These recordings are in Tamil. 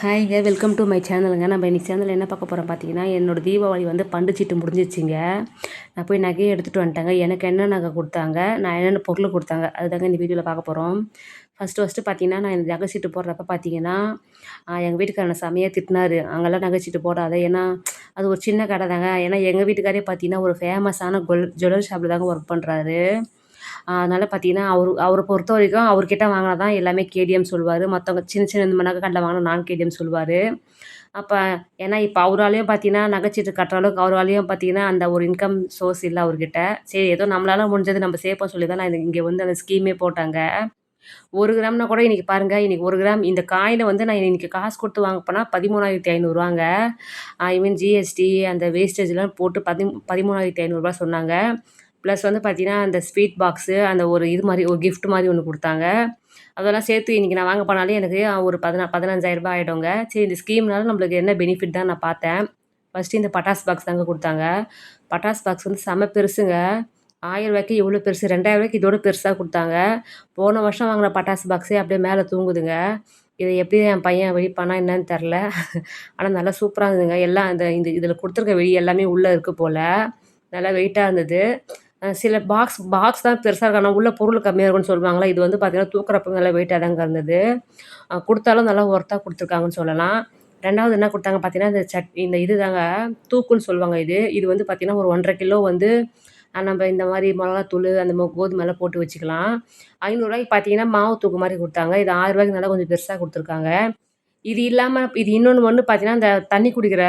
ஹாய்ங்க வெல்கம் டு மை சேனலுங்க. நம்ம இன்றைக்கி சேனலில் என்ன பார்க்க போகிறோம் பார்த்தீங்கன்னா என்னோடய தீபாவளி வந்து பண்டுச்சீட்டு முடிஞ்சிச்சிங்க நான் போய் நகையை எடுத்துகிட்டு வந்துட்டேங்க. எனக்கு என்ன நகை கொடுத்தாங்க நான் என்னென்ன பொருள் கொடுத்தாங்க அதுதாங்க இந்த வீடியோவில் பார்க்க போகிறோம் ஃபஸ்ட்டு ஃபஸ்ட்டு பார்த்தீங்கன்னா நான் இந்த நகை சீட்டு போடுறப்ப பார்த்தீங்கன்னா எங்கள் வீட்டுக்காரனை செமையாக திட்டினார். அங்கெல்லாம் நகை சீட்டு போடாத. ஏன்னா அது ஒரு சின்ன கடை தாங்க ஏன்னா எங்கள் வீட்டுக்காரே பார்த்தீங்கன்னா ஒரு ஃபேமஸான கொல் ஜுவல்லரி ஷாப்பில் தாங்க ஒர்க் பண்ணுறாரு அதனால் பார்த்தீங்கன்னா அவர் அவரை பொறுத்த வரைக்கும் அவர்கிட்ட வாங்கினா தான் எல்லாமே கேடிஎம் சொல்லுவார். மற்றவங்க சின்ன சின்ன இந்த நகை கடையில் வாங்கினா நான் கேடிஎம் சொல்லுவார். அப்போ ஏன்னா இப்போ அவராலையும் பார்த்தீங்கன்னா நகைச்சீட்டு கட்டுற அளவுக்கு அவராலையும் பார்த்தீங்கன்னா அந்த ஒரு இன்கம் சோர்ஸ் இல்லை அவர்கிட்ட. சரி ஏதோ நம்மளால் முடிஞ்சது நம்ம சேர்ப்போம் சொல்லி தான் நான் இங்கே வந்து அந்த ஸ்கீமே போட்டாங்க. ஒரு கிராம்னா கூட இன்றைக்கி பாருங்கள் இன்றைக்கி ஒரு கிராம் இந்த காயினை வந்து நான் இன்றைக்கி காசு கொடுத்து வாங்க போனால் பதிமூணாயிரத்தி ஐநூறுரூவாங்க ஐ மீன் ஜிஎஸ்டி அந்த வேஸ்டேஜ்லாம் போட்டு பதி பதிமூணாயிரத்தி ஐநூறுரூவா சொன்னாங்க. ப்ளஸ் வந்து பார்த்தீங்கன்னா அந்த ஸ்வீட் பாக்ஸு அந்த ஒரு இது மாதிரி ஒரு கிஃப்ட் மாதிரி ஒன்று கொடுத்தாங்க. அதெல்லாம் சேர்த்து இன்றைக்கி நான் வாங்க போனாலே எனக்கு ஒரு பதினா பதினஞ்சாயிரரூபா ஆகிடுங்க சரி இந்த ஸ்கீம்னால நம்மளுக்கு என்ன பெனிஃபிட் தான் நான் பார்த்தேன். ஃபஸ்ட்டு இந்த பட்டாஸ் பாக்ஸ் தாங்க கொடுத்தாங்க. பட்டாஸ் பாக்ஸ் வந்து செம பெருசுங்க. ஆயிரம் ரூபாய்க்கு இவ்வளோ பெருசு ரெண்டாயிரம் ரூபாய்க்கு இதோட பெருசாக கொடுத்தாங்க. போன வருஷம் வாங்கின பட்டாசு பாக்ஸே அப்படியே மேலே தூங்குதுங்க. இதை எப்படி என் பையன் வெடிப்பானா என்னன்னு தெரில ஆனால் நல்லா சூப்பராக இருந்ததுங்க. எல்லாம் அந்த இந்த இதில் கொடுத்துருக்க வெளி எல்லாமே உள்ளே இருக்குது போல். நல்லா வெயிட்டாக இருந்தது. சில பாக்ஸ் பாக்ஸ் தான் பெருசாக இருக்கும். ஆனால் உள்ள பொருள் கம்மியாக இருக்கும்னு சொல்லுவாங்களா? இது வந்து பார்த்திங்கன்னா தூக்குறப்ப நல்லா வெயிட்டாக தாங்க இருந்தது. கொடுத்தாலும் நல்லா ஒர்த்தாக கொடுத்துருக்காங்கன்னு சொல்லலாம். ரெண்டாவது என்ன கொடுத்தாங்க பார்த்தீங்கன்னா இந்த சட் இந்த இது தாங்க தூக்குன்னு சொல்லுவாங்க இது. இது வந்து பார்த்திங்கன்னா ஒரு ஒன்றரை கிலோ வந்து நம்ம இந்த மாதிரி மிளகாத்தூள் அந்த கோதுமைலாம் போட்டு வச்சுக்கலாம். ஐநூறுரூவாய்க்கு பார்த்தீங்கன்னா மாவு தூக்கு மாதிரி கொடுத்தாங்க. இது ஆயிரரூபாய்க்கு நல்லா கொஞ்சம் பெருசாக கொடுத்துருக்காங்க. இது இல்லாமல் இது இன்னொன்று ஒன்று பார்த்தீங்கன்னா இந்த தண்ணி குடிக்கிற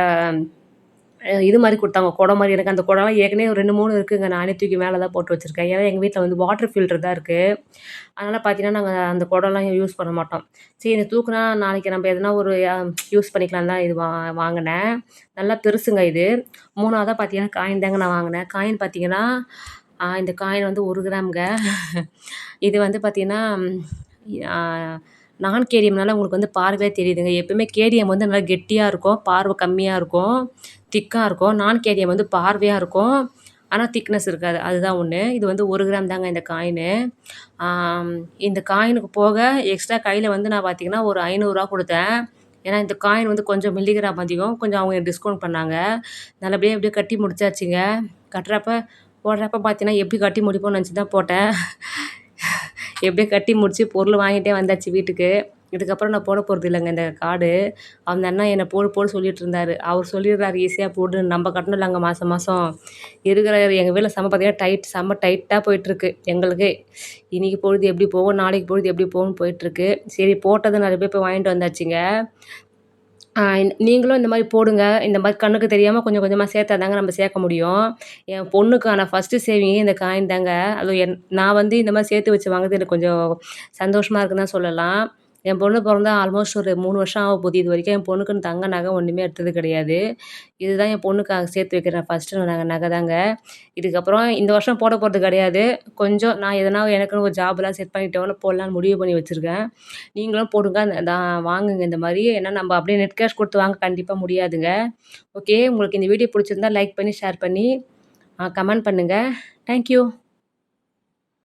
இது மாதிரி கொடுத்தாங்க குடம் மாதிரி. எனக்கு அந்த குடம்லாம் ஏற்கனவே ஒரு ரெண்டு மூணு இருக்குதுங்க நானே தூக்கி மேலே தான் போட்டு வச்சுருக்கேன். ஏன்னா எங்கள் வீட்டில் வந்து வாட்டர் ஃபில்டர் தான் இருக்குது அதனால் பார்த்தீங்கன்னா நாங்கள் அந்த குடம்லாம் யூஸ் பண்ண மாட்டோம். சரி இந்த தூக்குனா நாளைக்கு நம்ம எதனா ஒரு யூஸ் பண்ணிக்கலாம் தான் இது வா வாங்கினேன். நல்லா பெருசுங்க இது. மூணாவதாக பார்த்தீங்கன்னா காயின் தாங்க நான் வாங்கினேன். காயின் பார்த்தீங்கன்னா இந்த காயின் வந்து ஒரு கிராம்ங்க. இது வந்து பார்த்திங்கன்னா நான் கேடிஎம்னால உங்களுக்கு வந்து பார்வையாக தெரியுதுங்க. எப்பவுமே கேடிஎம் வந்து நல்லா கெட்டியாக இருக்கும் பார்வை கம்மியாக இருக்கும் திக்காக இருக்கும். நான் கேடிஎம் வந்து பார்வையாக இருக்கும். ஆனால் திக்னஸ் இருக்காது. அதுதான் ஒன்று இது வந்து ஒரு கிராம் தாங்க இந்த காயினு. இந்த காயினுக்கு போக எக்ஸ்ட்ரா கையில் வந்து நான் பார்த்திங்கன்னா ஒரு ஐநூறுரூவா கொடுத்தேன். ஏன்னா இந்த காயின் வந்து கொஞ்சம் மில்லிகிராம் அதிகம். கொஞ்சம் அவங்க டிஸ்கவுண்ட் பண்ணாங்க. நல்லபடியாக எப்படியோ கட்டி முடிச்சாச்சுங்க. கட்டுறப்ப போடுறப்ப பார்த்தீங்கன்னா எப்படி கட்டி முடிப்போம்னு நினச்சி தான் போட்டேன். எப்படியோ கட்டி முடித்து பொருள் வாங்கிட்டே வந்தாச்சு வீட்டுக்கு. இதுக்கப்புறம் நான் போட போகிறது இல்லைங்க இந்த கார்டு. அந்த அண்ணா என்னை போடு போடு சொல்லிகிட்டு இருந்தார். அவர் சொல்லிடுறாரு ஈஸியாக போடு நம்ம கட்டணும் இல்லைங்க மாதம் மாதம் இருக்கிற எங்கள் வீட்டில் செம்ம பார்த்தீங்கன்னா டைட் செம்ம டைட்டாக போயிட்டுருக்கு. எங்களுக்கு இன்றைக்கி பொழுது எப்படி போகும் நாளைக்கு பொழுது எப்படி போகும்னு போயிட்டுருக்கு. சரி போட்டது நிறைய பேர் போய் வாங்கிட்டு வந்தாச்சுங்க. நீங்களும் இந்த மாதிரி போடுங்க. இந்த மாதிரி கண்ணுக்கு தெரியாமல் கொஞ்சம் கொஞ்சமாக சேர்த்தா தாங்க நம்ம சேர்க்க முடியும். என் பொண்ணுக்கான ஃபஸ்ட்டு சேவிங்கே இந்த காயின் தாங்க. அதுவும் என் நான் வந்து இந்த மாதிரி சேர்த்து வச்சு வாங்குறது எனக்கு கொஞ்சம் சந்தோஷமாக இருக்குன்னு தான் சொல்லலாம். என் பொண்ணு பிறந்தா ஆல்மோஸ்ட் ஒரு மூணு வருஷம் ஆக போகுது. இது வரைக்கும் என் பொண்ணுக்குன்னு தங்க நகை ஒன்றுமே எடுத்தது கிடையாது. இதுதான் என் பொண்ணுக்காக சேர்த்து வைக்கிறேன் ஃபஸ்ட்டு நாங்கள் நகை தாங்க இதுக்கப்புறம் இந்த வருஷம் போட போகிறது கிடையாது. கொஞ்சம் நான் எதனா எனக்குன்னு ஒரு ஜாப்லாம் செட் பண்ணிட்டோன்னு போடலான்னு முடிவு பண்ணி வச்சுருக்கேன். நீங்களும் போடுங்க. நான் வாங்குங்க. இந்த மாதிரி ஏன்னா நம்ம அப்படியே நெட் கேஷ் கொடுத்து வாங்க கண்டிப்பாக முடியாதுங்க. ஓகே உங்களுக்கு இந்த வீடியோ பிடிச்சிருந்தா லைக் பண்ணி ஷேர் பண்ணி கமெண்ட் பண்ணுங்கள் தேங்க்யூ